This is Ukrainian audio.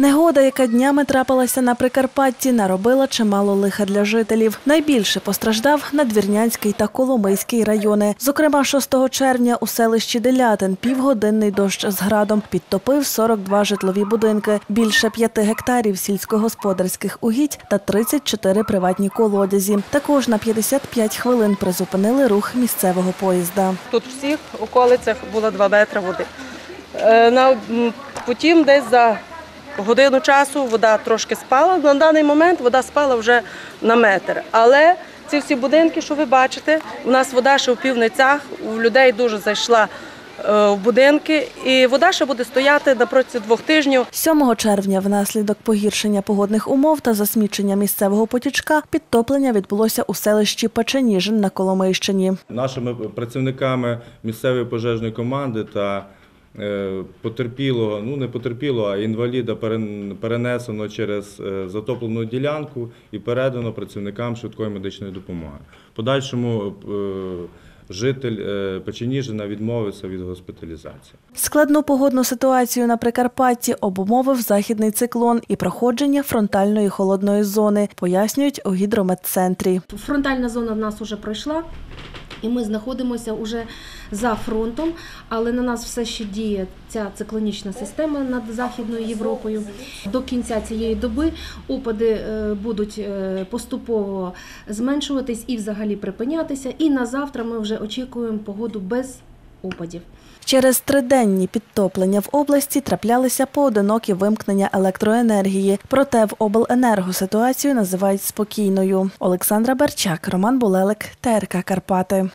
Негода, яка днями трапилася на Прикарпатті, наробила чимало лиха для жителів. Найбільше постраждав Надвірнянський та Коломийський райони. Зокрема, 6 червня у селищі Делятин півгодинний дощ з градом підтопив 42 житлові будинки, більше 5 гектарів сільськогосподарських угідь та 34 приватні колодязі. Також на 55 хвилин призупинили рух місцевого поїзда. Тут всіх околицях було 2 метри води. Е, На, потім десь за годину часу вода трошки спала. На даний момент вода спала вже на метр. Але ці всі будинки, що ви бачите, у нас вода ще в півницях, у людей дуже зайшла е, в будинки, і вода ще буде стояти на протязі двох тижнів. 7 червня внаслідок погіршення погодних умов та засмічення місцевого потічка підтоплення відбулося у селищі Печеніжин на Коломийщині. Нашими працівниками місцевої пожежної команди та потерпілого, ну не потерпілого, а інваліда перенесено через е, затоплену ділянку і передано працівникам швидкої медичної допомоги. Подальшому е, житель е, Печеніжина відмовився від госпіталізації. Складну погодну ситуацію на Прикарпатті обумовив західний циклон і проходження фронтальної холодної зони, пояснюють у гідрометцентрі. Фронтальна зона в нас вже пройшла, і ми знаходимося вже за фронтом, але на нас все ще діє ця циклонічна система над Західною Європою. До кінця цієї доби опади е, будуть е, поступово зменшуватись і взагалі припинятися. І на завтра ми вже очікуємо погоду без опадів. Через триденні підтоплення в області траплялися поодинокі вимкнення електроенергії. Проте в обленерго ситуацію називають спокійною. Олександра Берчак, Роман Булелик, ТРК Карпати.